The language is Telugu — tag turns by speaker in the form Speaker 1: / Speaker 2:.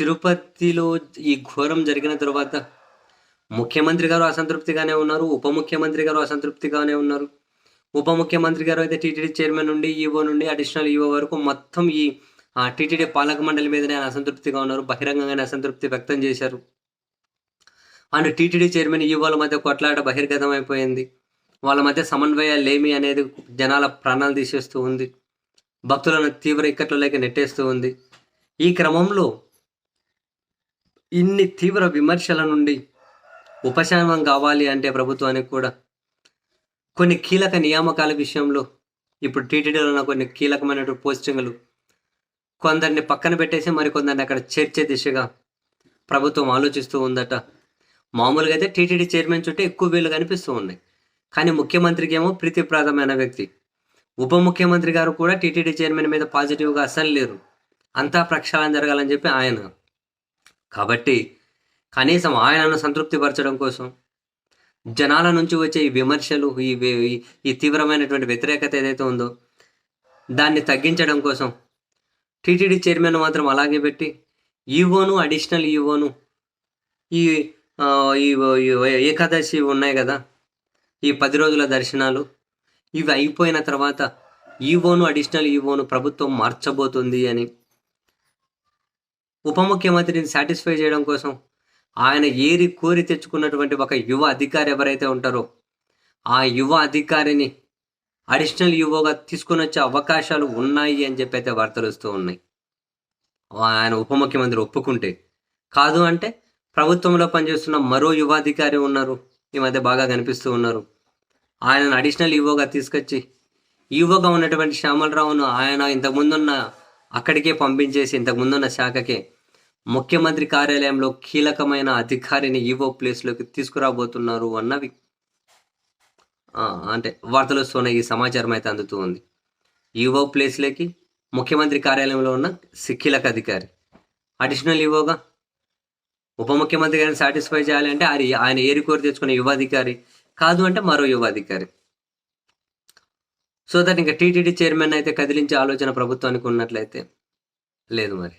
Speaker 1: తిరుపతిలో ఈ ఘోరం జరిగిన తర్వాత ముఖ్యమంత్రి గారు అసంతృప్తిగానే ఉన్నారు ఉప ముఖ్యమంత్రి గారు అసంతృప్తిగానే ఉన్నారు. ఉప ముఖ్యమంత్రి గారు అయితే టీటీడీ చైర్మన్ నుండి ఈవో నుండి అడిషనల్ ఈవో వరకు మొత్తం ఈ టీటీడీ పాలక మండలి మీదనే అసంతృప్తిగా ఉన్నారు బహిరంగంగానే అసంతృప్తి వ్యక్తం చేశారు. అండ్ టీటీడీ చైర్మన్ ఈవోల మధ్య కొట్లాట బహిర్గతం అయిపోయింది వాళ్ళ మధ్య సమన్వయాలు లేమి అనేది జనాల ప్రాణాలు తీసేస్తూ ఉంది. భక్తులను తీవ్ర ఇక్కట్లలోకి నెట్టేస్తూ ఉంది. ఈ క్రమంలో ఇన్ని తీవ్ర విమర్శల నుండి ఉపశమనం కావాలి అంటే ప్రభుత్వానికి కూడా కొన్ని కీలక నియామకాల విషయంలో ఇప్పుడు టీటీడీలో ఉన్న కొన్ని కీలకమైనటువంటి పోస్టింగ్లు కొందరిని పక్కన పెట్టేసి మరికొందరిని అక్కడ చేర్చే దిశగా ప్రభుత్వం ఆలోచిస్తూ ఉందట. మామూలుగా అయితే టీటీడీ చైర్మన్ చుట్టూ ఎక్కువ వీళ్ళు కనిపిస్తూ ఉన్నాయి. కానీ ముఖ్యమంత్రికి ఏమో ప్రీతిప్రదమైన వ్యక్తి. ఉప ముఖ్యమంత్రి గారు కూడా టీటీడీ చైర్మన్ మీద పాజిటివ్గా అసలు లేరు. అంతా ప్రక్షాళన జరగాలని చెప్పి ఆయన కాబట్టి కనీసం ఆయనను సంతృప్తిపరచడం కోసం జనాల నుంచి వచ్చే ఈ విమర్శలు ఈ ఈ- తీవ్రమైనటువంటి వ్యతిరేకత ఏదైతే ఉందో దాన్ని తగ్గించడం కోసం టీటీడీ చైర్మన్ మాత్రం అలాగే పెట్టి ఈవోను అడిషనల్ ఈవోను ఈ ఈ ఏకాదశి ఉన్నాయి కదా ఈ పది రోజుల దర్శనాలు ఇవి అయిపోయిన తర్వాత ఈవోను అడిషనల్ ఈవోను ప్రభుత్వం మార్చబోతుంది అని ఉప ముఖ్యమంత్రిని సాటిస్ఫై చేయడం కోసం ఆయన ఏరి కోరి తెచ్చుకున్నటువంటి ఒక యువ అధికారి ఎవరైతే ఉంటారో ఆ యువ అధికారిని అడిషనల్ యువగా తీసుకొని వచ్చే అవకాశాలు ఉన్నాయి అని చెప్పి అయితే వార్తలు వస్తూ ఉన్నాయి. ఆయన ఉప ముఖ్యమంత్రి ఒప్పుకుంటే కాదు అంటే ప్రభుత్వంలో పనిచేస్తున్న మరో యువాధికారి ఉన్నారు ఈ మధ్య బాగా కనిపిస్తూ ఉన్నారు. ఆయనను అడిషనల్ ఈవోగా తీసుకొచ్చి ఈవోగా ఉన్నటువంటి శ్యామలరావును ఆయన ఇంతకుముందున్న అక్కడికే పంపించేసి ఇంతకుముందున్న శాఖకే ముఖ్యమంత్రి కార్యాలయంలో కీలకమైన అధికారిని ఈవో ప్లేస్లోకి తీసుకురాబోతున్నారు అన్నవి అంటే వార్తలు వస్తున్న ఈ సమాచారం అయితే అందుతూ ఉంది. ఈవో ప్లేస్లోకి ముఖ్యమంత్రి కార్యాలయంలో ఉన్న కీలక అధికారి. అడిషనల్ ఈవోగా ఉప ముఖ్యమంత్రి గారిని సాటిస్ఫై చేయాలి అంటే ఆయన ఆయన ఏరి కోరి తెచ్చుకున్న యువాధికారి కాదు అంటే మరో యువాధికారి సో దట్ ఇంకా టీటీడీ చైర్మన్ అయితే కదిలించే ఆలోచన ప్రభుత్వానికి ఉన్నట్లయితే లేదు మరి.